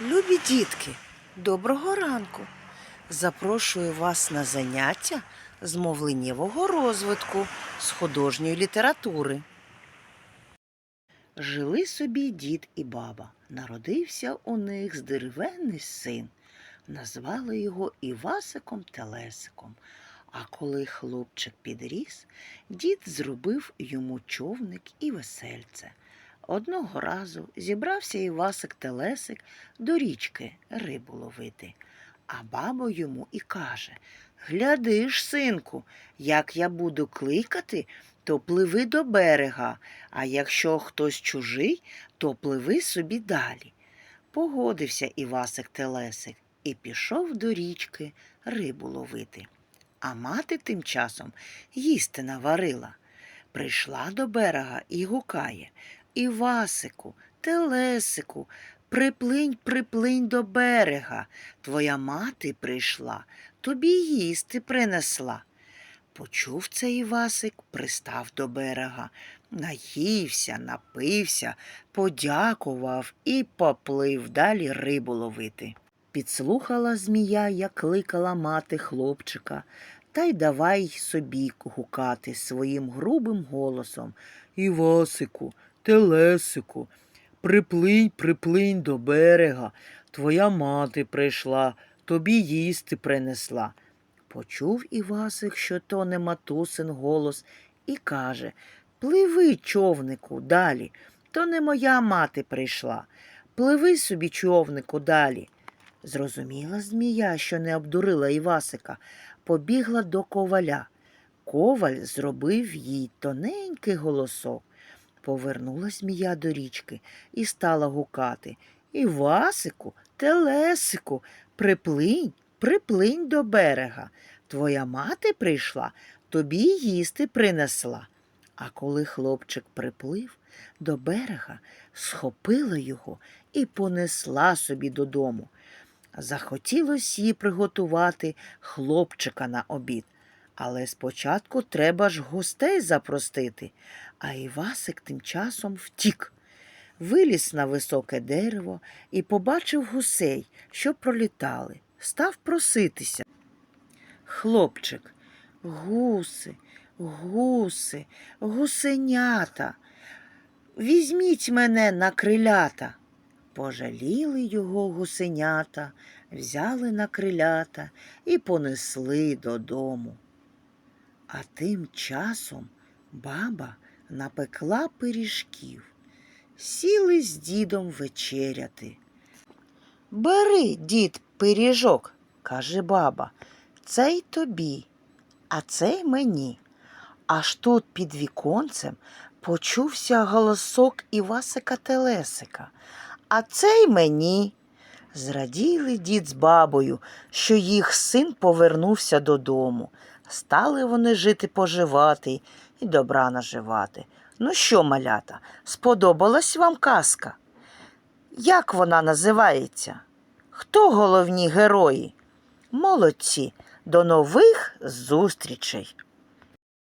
Любі дітки, доброго ранку! Запрошую вас на заняття з мовленнєвого розвитку з художньої літератури. Жили собі дід і баба. Народився у них здеревенний син. Назвали його Івасиком Телесиком. А коли хлопчик підріс, дід зробив йому човник і весельце. Одного разу зібрався Івасик Телесик до річки рибу ловити. А баба йому і каже Гляди ж, синку, як я буду кликати, то пливи до берега, а якщо хтось чужий, то пливи собі далі. Погодився Івасик Телесик і пішов до річки рибу ловити. А мати тим часом їсти наварила. Прийшла до берега і гукає Івасику, Телесику, приплинь, приплинь до берега. Твоя мати прийшла, тобі їсти принесла. Почув це Івасик, пристав до берега, наївся, напився, подякував і поплив далі рибу ловити. Підслухала змія, як кликала мати хлопчика, та й давай собі гукати своїм грубим голосом. Івасику, Телесику, приплинь, приплинь до берега. Твоя мати прийшла, тобі їсти принесла. Почув Івасик, що то не матусин голос, і каже Пливи, човнику, далі. То не моя мати прийшла. Пливи собі, човнику, далі. Зрозуміла змія, що не обдурила Івасика, побігла до коваля. Коваль зробив їй тоненький голосок. Повернула змія до річки і стала гукати Івасику, Телесику, приплинь, приплинь до берега. Твоя мати прийшла, тобі їсти принесла. А коли хлопчик приплив до берега, схопила його і понесла собі додому. Захотілось їй приготувати хлопчика на обід. Але спочатку треба ж гостей запростити. А Івасик тим часом втік. Виліз на високе дерево і побачив гусей, що пролітали. Став проситися. Хлопчик, гуси, гуси, гусенята. Візьміть мене на крилята. Пожаліли його гусенята, взяли на крилята і понесли додому. А тим часом баба напекла пиріжків, сіли з дідом вечеряти. Бери, дід, пиріжок, каже баба, цей тобі, а цей мені. Аж тут під віконцем почувся голосок Івасика Телесика. А цей мені. Зраділи дід з бабою, що їх син повернувся додому. Стали вони жити поживати і добра наживати. Ну що, малята, сподобалась вам казка? Як вона називається? Хто головні герої? Молодці, до нових зустрічей!